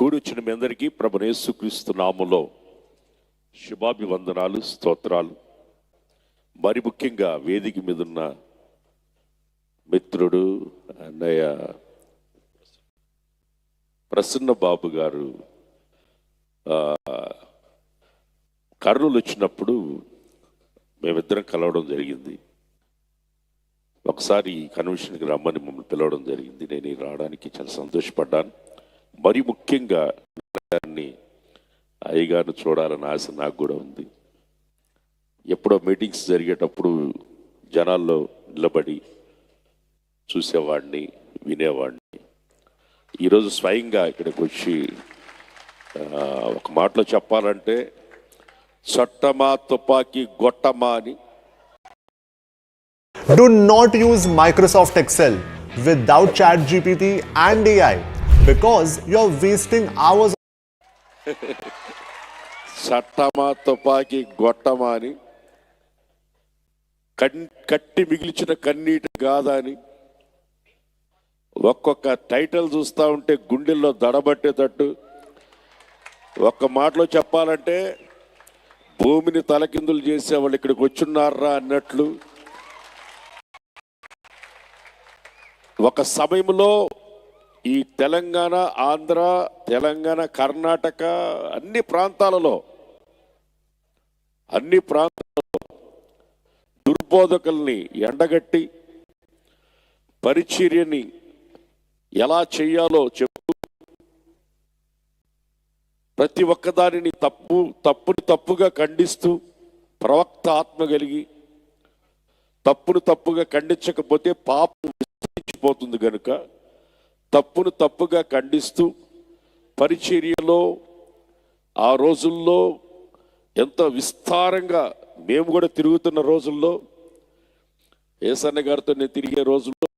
కూడొచ్చిన మీ అందరికీ ప్రభు యేసుక్రీస్తు శుభాభివందనాలు స్తోత్రాలు. మరి ముఖ్యంగా వేదిక మీద ఉన్న మిత్రుడు అన్నయ్య ప్రసన్న బాబు గారు కర్నూలు వచ్చినప్పుడు మేమిద్దరం కలవడం జరిగింది. ఒకసారి కన్వెన్షన్కి రమ్మని మమ్మల్ని పిలవడం జరిగింది. నేను రావడానికి చాలా సంతోషపడ్డాను. మరి ముఖ్యంగా దాన్ని అయ్యగారిని చూడాలని ఆశ నాకు కూడా ఉంది. ఎప్పుడో మీటింగ్స్ జరిగేటప్పుడు జనాల్లో నిలబడి చూసేవాడిని వినేవాడిని. ఈరోజు స్వయంగా ఇక్కడికి వచ్చి ఒక మాటలో చెప్పాలంటే చట్టమా తుపాకీ గొట్టమా అని. Do not use Microsoft Excel. Without ChatGPT and AI because you're wasting hours. చట్టమా తుపాకీ గొట్టమా అని కట్టి మిగిలిచిన కన్నీటి గాథ అని ఒక్కొక్క టైటిల్ చూస్తూ ఉంటే గుండెల్లో దడబట్టేటట్టు ఒక్క మాటలో చెప్పాలంటే భూమిని తలకిందులు చేసే వాళ్ళు ఇక్కడికి వచ్చున్నారా అన్నట్లు ఒక సమయంలో ఈ తెలంగాణ ఆంధ్ర తెలంగాణ కర్ణాటక అన్ని ప్రాంతాలలో అన్ని ప్రాంతాలలో దుర్బోధకుల్ని ఎండగట్టి పరిచర్యని ఎలా చేయాలో చెప్పు ప్రతి ఒక్కదానిని తప్పు తప్పుని తప్పుగా ఖండిస్తూ ప్రవక్త ఆత్మ కలిగి తప్పును తప్పుగా ఖండించకపోతే పాపం విస్తరించిపోతుంది కనుక తప్పును తప్పుగా ఖండిస్తూ పరిచర్యలో ఆ రోజుల్లో ఎంతో విస్తారంగా మేము కూడా తిరుగుతున్న రోజుల్లో ఏసన్న గారితో నేను తిరిగే రోజుల్లో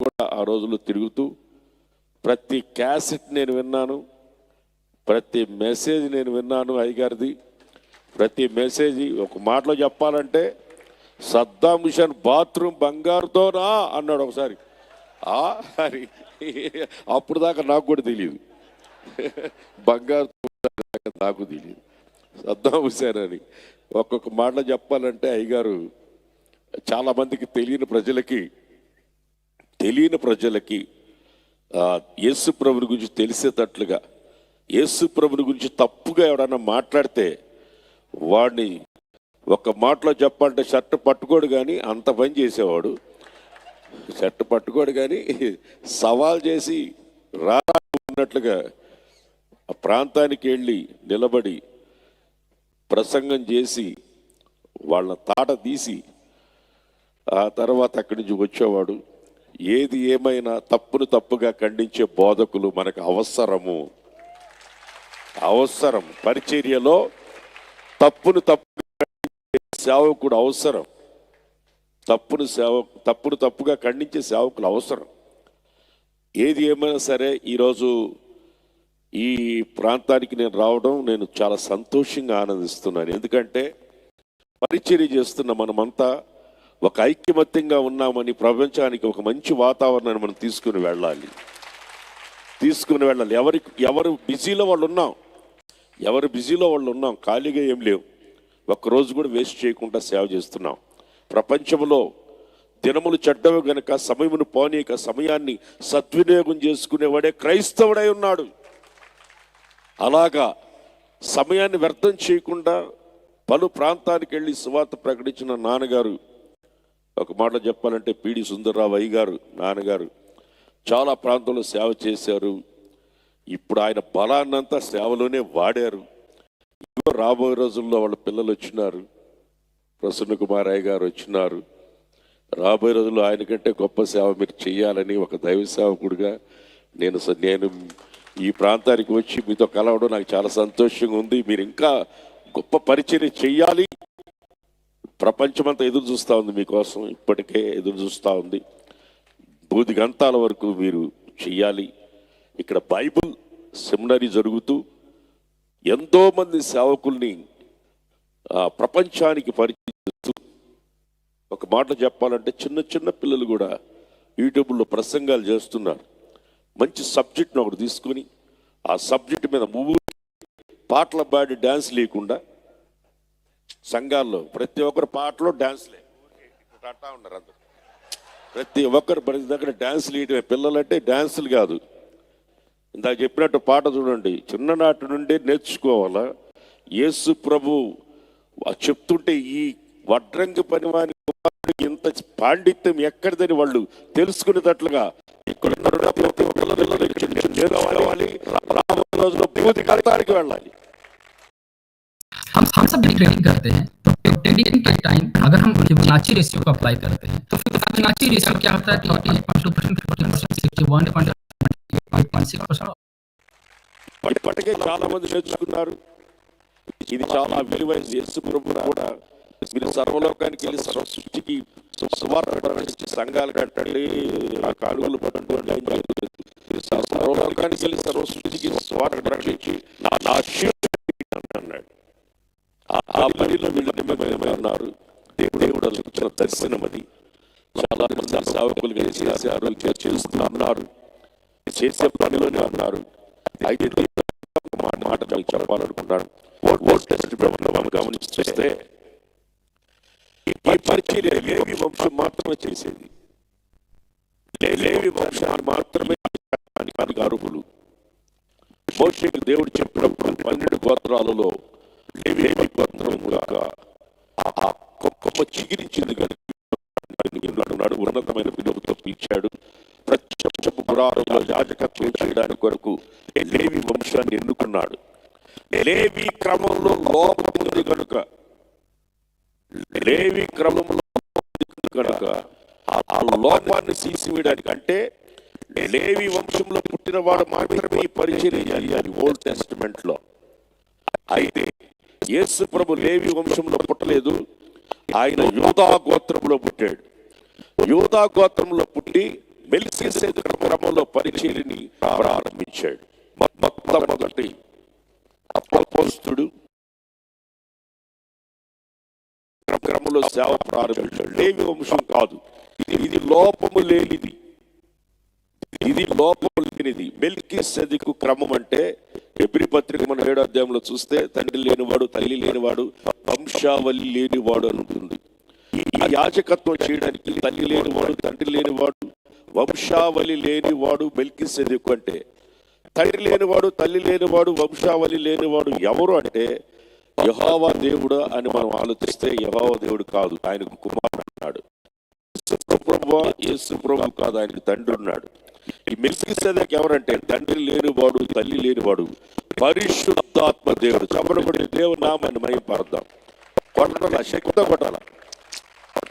కూడా ఆ రోజుల్లో తిరుగుతూ ప్రతి క్యాసెట్ నేను విన్నాను ప్రతి మెసేజ్ నేను విన్నాను అయ్యగారిది. ప్రతి మెసేజ్ ఒక మాటలో చెప్పాలంటే సద్దాం మిషన్ బాత్రూమ్ బంగారుతోనా అన్నాడు ఒకసారి. ఆ అప్పుడు దాకా నాకు కూడా తెలియదు బంగారు నాకు తెలియదు సద్దాం హుసేన్ అని ఒక్కొక్క మాటలో చెప్పాలంటే అయ్యగారు చాలామందికి తెలియని ప్రజలకి తెలియని ప్రజలకి యేసు ప్రభుని గురించి తెలిసేటట్లుగా యేసు ప్రభుని గురించి తప్పుగా ఎవడన్నా మాట్లాడితే వాడిని ఒక మాటలో చెప్పాలంటే షర్ట్ పట్టుకోడు కానీ అంత పని చేసేవాడు. షర్ట్ పట్టుకోడు కానీ సవాల్ చేసి రా ఉన్నట్లుగా ఆ ప్రాంతానికి వెళ్ళి నిలబడి ప్రసంగం చేసి వాళ్ళ తాట తీసి ఆ తర్వాత అక్కడి నుంచి వచ్చేవాడు. ఏది ఏమైనా తప్పును తప్పుగా ఖండించే బోధకులు మనకు అవసరము. అవసరం. పరిచర్యలో తప్పును తప్పు సేవకుడు అవసరం. తప్పును సేవ తప్పును తప్పుగా ఖండించే సేవకులు అవసరం. ఏది ఏమైనా సరే ఈరోజు ఈ ప్రాంతానికి నేను రావడం నేను చాలా సంతోషంగా ఆనందిస్తున్నాను. ఎందుకంటే పరిచర్య చేస్తున్న మనమంతా ఒక ఐక్యమత్యంగా ఉన్నామని ప్రపంచానికి ఒక మంచి వాతావరణాన్ని మనం తీసుకుని వెళ్ళాలి. తీసుకుని వెళ్ళాలి. ఎవరి ఎవరు బిజీలో వాళ్ళు ఉన్నాం. ఎవరు బిజీలో వాళ్ళు ఉన్నాం. ఖాళీగా ఏం లేవు. ఒక్కరోజు కూడా వేస్ట్ చేయకుండా సేవ చేస్తున్నాం. ప్రపంచంలో దినములు చెడ్డవు గనక సమయమును పోనీక సమయాన్ని సద్వినియోగం చేసుకునేవాడే క్రైస్తవుడై ఉన్నాడు. అలాగా సమయాన్ని వ్యర్థం చేయకుండా పలు ప్రాంతానికి వెళ్ళి సువార్త ప్రకటించిన నాన్నగారు ఒక మాట చెప్పాలంటే పీడి సుందర్రావు అయ్య గారు నాన్నగారు చాలా ప్రాంతంలో సేవ చేశారు. ఇప్పుడు ఆయన బలాన్నంతా సేవలోనే వాడారు. ఇదిగో రాబోయే రోజుల్లో వాళ్ళ పిల్లలు వచ్చినారు. ప్రసన్న కుమారయ్య గారు వచ్చినారు. రాబోయే రోజుల్లో ఆయన కంటే గొప్ప సేవ మీరు చేయాలని ఒక దైవ సేవకుడిగా నేను స- నేను ఈ ప్రాంతానికి వచ్చి మీతో కలవడం నాకు చాలా సంతోషంగా ఉంది. మీరు ఇంకా గొప్ప పరిచయం చెయ్యాలి. ప్రపంచమంతా ఎదురు చూస్తూ ఉంది మీకోసం ఇప్పటికే ఎదురు చూస్తూ ఉంది. బూది గంతాల వరకు మీరు చెయ్యాలి. ఇక్కడ బైబుల్ సెమినరీ జరుగుతూ ఎంతోమంది సేవకుల్ని ప్రపంచానికి పరిచయం. ఒక మాట చెప్పాలంటే చిన్న చిన్న పిల్లలు కూడా యూట్యూబ్లో ప్రసంగాలు చేస్తున్నారు. మంచి సబ్జెక్ట్ని ఒకటి తీసుకుని ఆ సబ్జెక్ట్ మీద మూవీ పాటలు పాడి డ్యాన్స్ లేకుండా సంఘాల్లో ప్రతి ఒక్కరు పాటలో డ్యాన్స్లే ఇక్కడ అంటా ఉన్నారు అందరు. ప్రతి ఒక్కరు ప్రతి దగ్గర డ్యాన్స్ లేయటమే. పిల్లలంటే డ్యాన్సులు కాదు. ఇందాక చెప్పినట్టు పాట చూడండి. చిన్ననాటి నుండి నేర్చుకోవాలా? యేసు ప్రభు చెప్తుంటే ఈ వడ్రంగి పని వాని కుమారుడికి ఇంత పాండిత్యం ఎక్కడిదని వాళ్ళు తెలుసుకునేటట్లుగా ఇక్కడ ఉన్న ప్రతి ఒక్క పిల్లలు చిన్న చిన్న నేర్చుకోవాలి రాబోయే రోజుల్లో పూర్తి కడతానికి వెళ్ళాలి हम हम सब भी ट्रेडिंग करते हैं तो ट्रेडिंग के टाइम अगर हम फिबोनाची रेशियो को अप्लाई करते हैं तो फिबोनाची रेशियो क्या होता है कि eight point two percent fifteen percent sixty one point six percent ఇప్పటికే చాలా మంది నేర్చుకున్నారు ఇది చాలా విలువైన యేసు ప్రభు కూడా మీరు సర్వలోకానికి వెళ్ళి సర్వ సృష్టికి సువార్త ప్రకటించి సంఘాలు కట్టండి ఆ కాలువలు పట్టండి సర్వలోకానికి వెళ్ళి సర్వ సృష్టికి సువార్త ప్రకటించి నా- అన్నాడు. ఆ- పనిలో వీళ్ళు నిమ్మకమై ఉన్నారు. దేవుడు దేవుడు దర్శనం అది. చాలా మంది సేవకులు చేశారు చేస్తున్నారు చేసే పనిలోనే ఉన్నారు. అయితే మాట చెప్పాలనుకుంటాడు ఓట్ ఓట్ టెస్ట్ ప్రభుత్వం గమనిస్తే ఈ పరిచర్య లేవి వంశం మాత్రమే చేసేది. లే- లేవి వంశాన్ని మాత్రమే దానికి అర్హులు దేవుడు చెప్పినప్పుడు పన్నెండు గోత్రాలలో లేవి గోత్రం యొక్క ఆ- ఆ కొమ్మ చిగిరించింది కనుక నడు ఉన్నతమైన విలువతో పిలిచాడు. ప్రత్యక్షపు పురాణంలో యాజకత్వం చేయడానికి కొరకు లేవి వంశాన్ని ఎన్నుకున్నాడు. లేవి క్రమంలో లోపముంది కనుక లేవి క్రమంలో కనుక ఆ- లోపాన్ని తీసివేయడానికి అంటే లేవి వంశంలో పుట్టిన వాడు మాత్రమే ఈ పరిచయం చేయాలి ఓల్డ్ టెస్టిమెంట్లో అయితే యేసు ప్రభు లేవి వంశంలో పుట్టలేదు ఆయన యూదా గోత్రంలో పుట్టాడు. యూదా గోత్రంలో పుట్టి మెలిసేసే క్రమంలో పరిచయని ప్రారంభించాడు. మొట్టమొదటి అపోస్తుడు క్రమంలో సేవ ప్రారంభించాడు. లేవి వంశం కాదు. ఇది ఇది లోపము లేనిది. ఇది లోపము లేనిది. మెల్కి సదికు క్రమం అంటే ఎబ్రి పత్రిక మన ఏడో అధ్యాయంలో చూస్తే తండ్రి లేనివాడు తల్లి లేనివాడు వంశావళి లేనివాడు అనుకుంది ఈ యాజకత్వం చేయడానికి తల్లి లేనివాడు తండ్రి లేనివాడు వంశావళి లేనివాడు మెల్కి సదికు అంటే తండ్రి లేనివాడు తల్లి లేనివాడు వంశావళి లేనివాడు ఎవరు అంటే యహోవా దేవుడు అని మనం ఆలోచిస్తే యహోవా దేవుడు కాదు ఆయనకు కుమారుడు అన్నాడు. ప్రభు యేసు ప్రభు కాదు ఆయనకు తండ్రి ఉన్నాడు. ఈ మిల్కి ఎవరంటే తండ్రి లేనివాడు తల్లి లేనివాడు పరిశుద్ధాత్మ దేవుడు. చమరబడి దేవుడు నామాన్ని మయం పడదాం కొట్టడాల? శక్తితో కొట్టాల?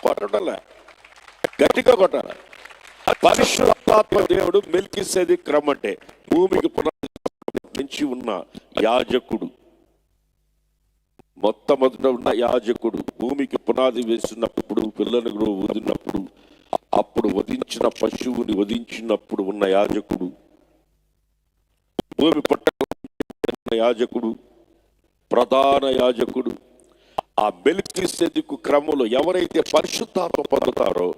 కొట్టడాల? గట్టిగా కొట్టాల? పరిశుద్ధాత్మ దేవుడు మిల్కి క్రమంటే అంటే భూమికి పునాది ఉన్న యాజకుడు. మొట్టమొదట ఉన్న యాజకుడు భూమికి పునాది వేసినప్పుడు పిల్లలను వదిలినప్పుడు అప్పుడు వధించిన పశువుని వధించినప్పుడు ఉన్న యాజకుడు. భూమి పట్ట యాజకుడు ప్రధాన యాజకుడు. ఆ మెలికి సెదుకు క్రమంలో ఎవరైతే పరిశుద్ధాత్మ పొందుతారో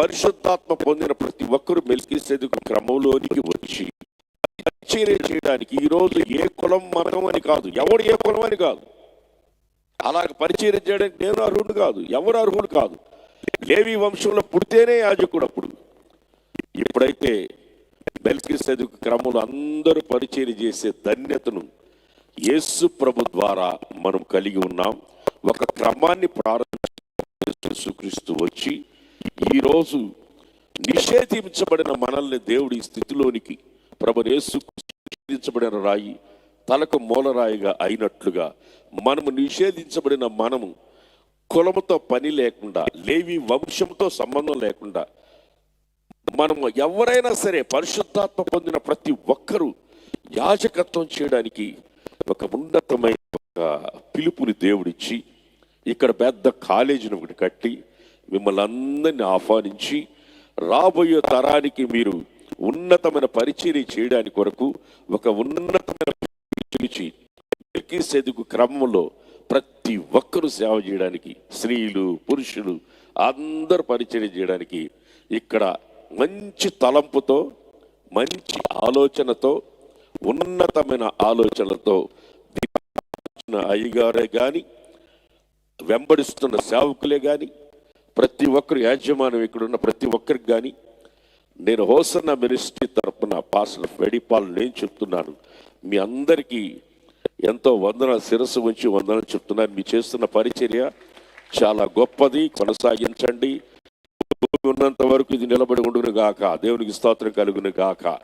పరిశుద్ధాత్మ పొందిన ప్రతి ఒక్కరు మెలికి సెదుకు క్రమంలోనికి వచ్చి పరిచర్య చేయడానికి ఈ రోజు ఏ కులం మతం అని కాదు. ఎవడు ఏ కులం అని కాదు. అలా పరిచయం చేయడానికి నేను అర్హుడు కాదు. ఎవరు అర్హుడు కాదు. లేవి వంశంలో పుడితేనే యాజకుడు అప్పుడు. ఇప్పుడైతే బెల్కి సెదుకు క్రమంలో అందరూ పరిచయం చేసే ధన్యతను యేసు ప్రభు ద్వారా మనం కలిగి ఉన్నాం. ఒక క్రమాన్ని ప్రారంభించిన వచ్చి ఈరోజు నిషేధించబడిన మనల్ని దేవుడి స్థితిలోనికి ప్రభు యేసు నిషేధించబడిన రాయి తలకు మూలరాయిగా అయినట్లుగా మనము నిషేధించబడిన మనము కులముతో పని లేకుండా లేవి వంశంతో సంబంధం లేకుండా మనము ఎవరైనా సరే పరిశుద్ధాత్మ పొందిన ప్రతి ఒక్కరూ యాజకత్వం చేయడానికి ఒక ఉన్నతమైన ఒక పిలుపుని దేవుడిచ్చి ఇక్కడ పెద్ద కాలేజీని ఒకటి కట్టి మిమ్మల్ని అందరినీ ఆహ్వానించి రాబోయే తరానికి మీరు ఉన్నతమైన పరిచర్య చేయడానికి కొరకు ఒక ఉన్నతమైన పిలిచి సెదుకు క్రమంలో ప్రతి ఒక్కరూ సేవ చేయడానికి స్త్రీలు పురుషులు అందరూ పరిచయం చేయడానికి ఇక్కడ మంచి తలంపుతో మంచి ఆలోచనతో ఉన్నతమైన ఆలోచనలతో అయ్యగారే కానీ వెంబడిస్తున్న సేవకులే కానీ ప్రతి ఒక్కరు యాజమాన్యం ఇక్కడున్న ప్రతి ఒక్కరికి కానీ నేను హోసన్న మినిస్ట్రీ తరపున పాస్టర్ వెడిపాల్ నేను చెప్తున్నాను. మీ అందరికీ ఎంతో వందన శిరస్సు ఉంచి వందనలు చెప్తున్నాను. మీ చేస్తున్న పరిచర్య చాలా గొప్పది. కొనసాగించండి. ఉన్నంత వరకు ఇది నిలబడి ఉండును గాక. దేవునికి స్తోత్రం కలుగును గాక.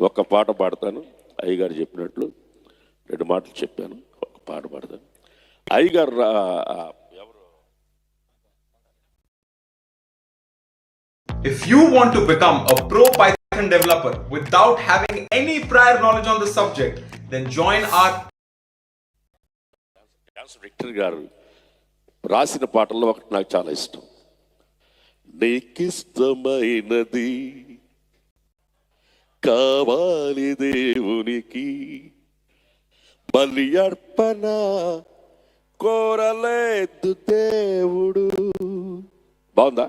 ఒక పాట పాడతాను. అయ్యగారు చెప్పినట్లు రెండు మాటలు చెప్పాను. ఒక పాట పాడతాను. అయ్యగారు రా- ఎవరు If you want to become a pro Python developer without having any prior knowledge on the subject, then join our రిక్టర్ గారు రాసిన పాటల్లో ఒకటి నాకు చాలా ఇష్టం నీకిష్టమైనది కావాలి దేవునికి బలి అర్పణ కోరలేదు దేవుడు బాగుందా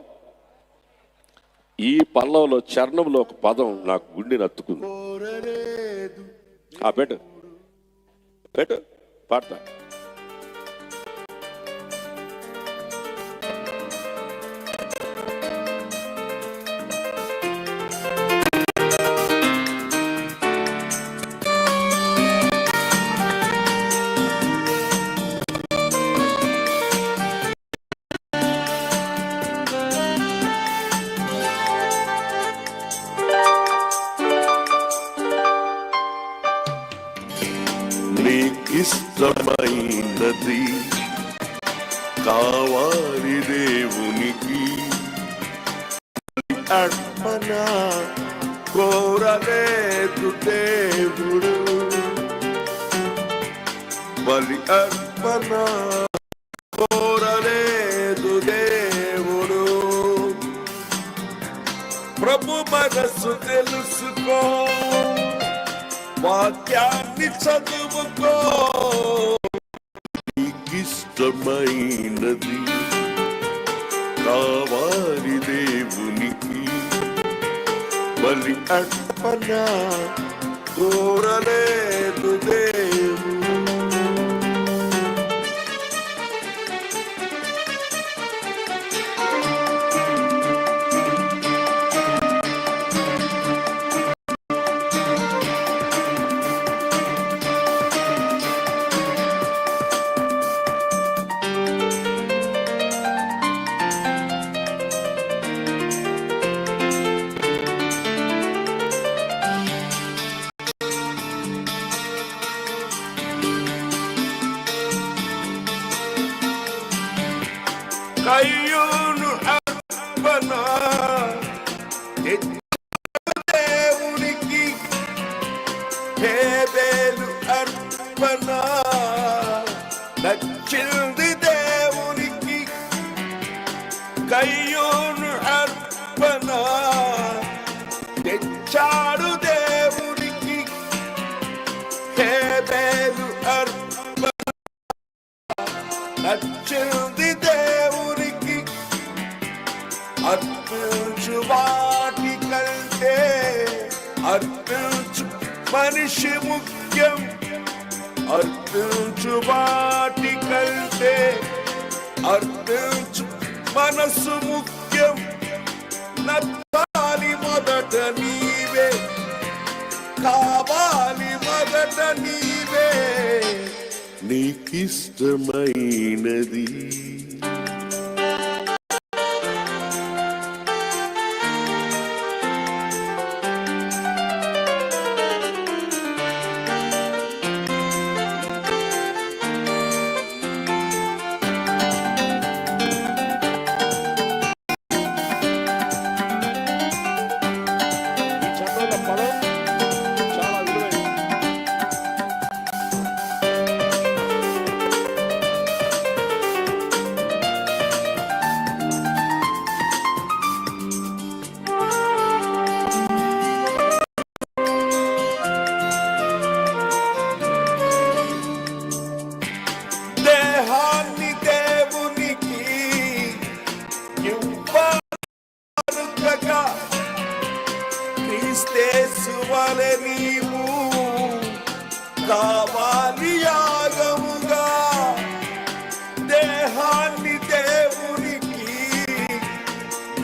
ఈ పల్లంలో చరణంలో ఒక పదం నాకు గుండెని అత్తుకుంది ఆ పెట్టు. పెట్టు. పాడతా. ఇష్టమైనది. కావాలి దేవునికి. అర్పణ కోరలేదు దేవుడు. బలి అర్పణ కోరలేదు దేవుడు. ప్రభు మనస్సు తెలుసుకో. వాక్యాన్ని చదువుకో. నీకిష్టమైనది కావాలి దేవునికి. బలి అర్పణ కోరలేదు దేవుడు. నచ్చింది దేవునికి. కయ్యోను అర్పణ తెచ్చాడు దేవునికి. హేబేలు అర్పణ నచ్చింది దేవునికి. అర్పించు వాటి కంటే అర్పించు మనిషి ముఖ్య. అర్థించు వాటి కంటే అర్థించు మనసు ముఖ్యం. నచ్చాలి మొదట నీవే. కావాలి మొదట నీవే. నీకిష్టమైనది. ఇస్తే క్రీస్తేసు నీవు. కావాలి యాగముగా దేహాన్ని దేవునికి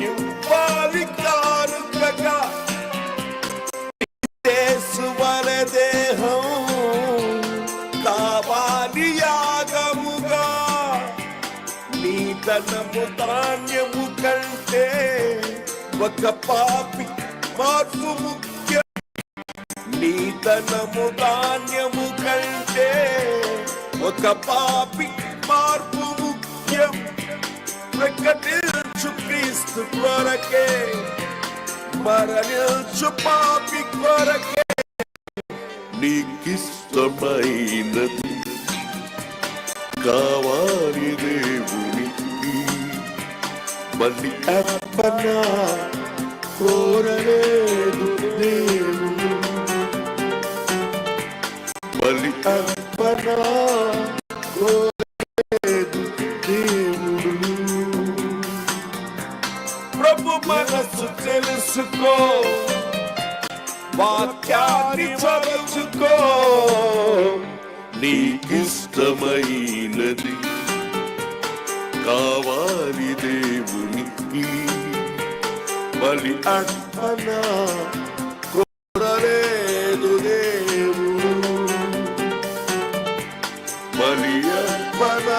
ఇవ్వాలి కానుకగా. దేశువల దేహం కావాలి యాగముగా. నీ ధనము ధాన్యము కంటే ఒక పాపి మార్పు ముఖ్యం నీ ధాన్యము కంటే ఒక పాపి మార్పు ముఖ్యం. ప్రకటించు క్రీస్తు కొరకే మరణించు పాపి కొరకే. నీకిష్టమైనది కావాలి దేవునికి. మళ్ళీ అప్పనా కోరలేదు దేవుడు బలి అర్పణ కోరలేదు దేవుడు ప్రభు మనసు తెలుసుకో. వాక్యాన్ని చదువుకో. నీకిష్టమైనది కావాలి దేవునికి. బలి అర్పణ కోరలేదు దేవుడు. బలి అర్పణ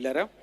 ప్రియులరా నిజంగా ఇప్పటి వరకు